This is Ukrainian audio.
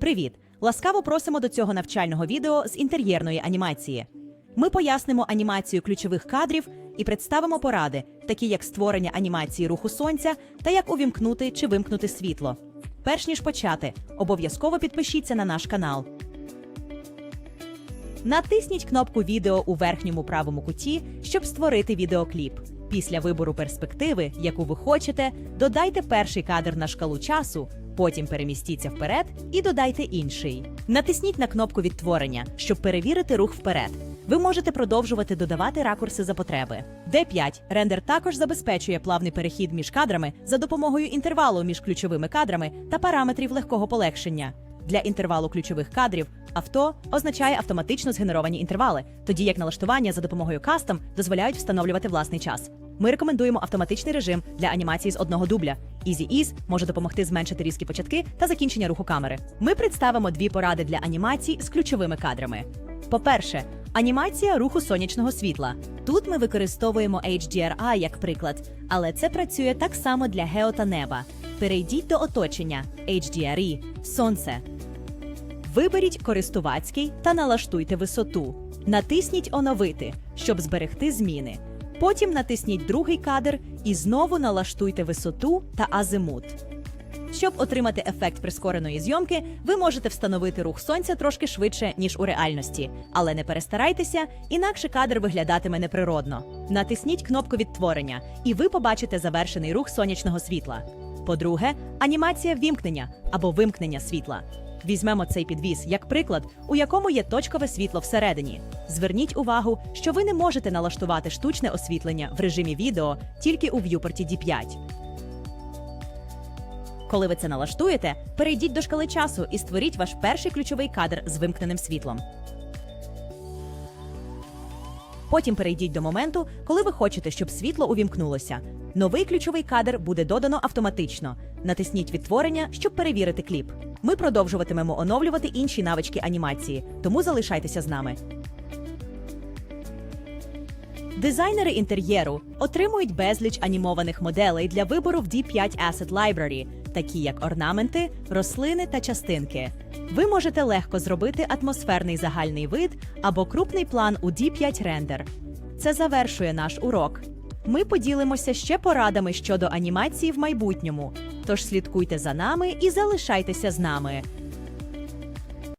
Привіт! Ласкаво просимо до цього навчального відео з інтер'єрної анімації. Ми пояснимо анімацію ключових кадрів і представимо поради, такі як створення анімації руху сонця та як увімкнути чи вимкнути світло. Перш ніж почати, обов'язково підпишіться на наш канал. Натисніть кнопку відео у верхньому правому куті, щоб створити відеокліп. Після вибору перспективи, яку ви хочете, додайте перший кадр на шкалу часу, потім перемістіться вперед і додайте інший. Натисніть на кнопку відтворення, щоб перевірити рух вперед. Ви можете продовжувати додавати ракурси за потреби. D5. Рендер також забезпечує плавний перехід між кадрами за допомогою інтервалу між ключовими кадрами та параметрів легкого полегшення. Для інтервалу ключових кадрів авто означає автоматично згенеровані інтервали, тоді як налаштування за допомогою кастом дозволяють встановлювати власний час. Ми рекомендуємо автоматичний режим для анімації з одного дубля. Easy Ease може допомогти зменшити різкі початки та закінчення руху камери. Ми представимо дві поради для анімацій з ключовими кадрами. По-перше, анімація руху сонячного світла. Тут ми використовуємо HDRI як приклад, але це працює так само для гео та неба. Перейдіть до оточення HDRI – сонце. Виберіть користувацький та налаштуйте висоту. Натисніть Оновити, щоб зберегти зміни. Потім натисніть другий кадр і знову налаштуйте висоту та азимут. Щоб отримати ефект прискореної зйомки, ви можете встановити рух сонця трошки швидше, ніж у реальності, але не перестарайтеся, інакше кадр виглядатиме неприродно. Натисніть кнопку відтворення, і ви побачите завершений рух сонячного світла. По-друге, анімація вімкнення або вимкнення світла. Візьмемо цей підвіз як приклад, у якому є точкове світло всередині. Зверніть увагу, що ви не можете налаштувати штучне освітлення в режимі відео тільки у в'юпорті D5. Коли ви це налаштуєте, перейдіть до шкали часу і створіть ваш перший ключовий кадр з вимкненим світлом. Потім перейдіть до моменту, коли ви хочете, щоб світло увімкнулося. Новий ключовий кадр буде додано автоматично. Натисніть відтворення, щоб перевірити кліп. Ми продовжуватимемо оновлювати інші навички анімації, тому залишайтеся з нами. Дизайнери інтер'єру отримують безліч анімованих моделей для вибору в D5 Asset Library, такі як орнаменти, рослини та частинки. Ви можете легко зробити атмосферний загальний вид або крупний план у D5 Render. Це завершує наш урок. Ми поділимося ще порадами щодо анімації в майбутньому. Тож слідкуйте за нами і залишайтеся з нами.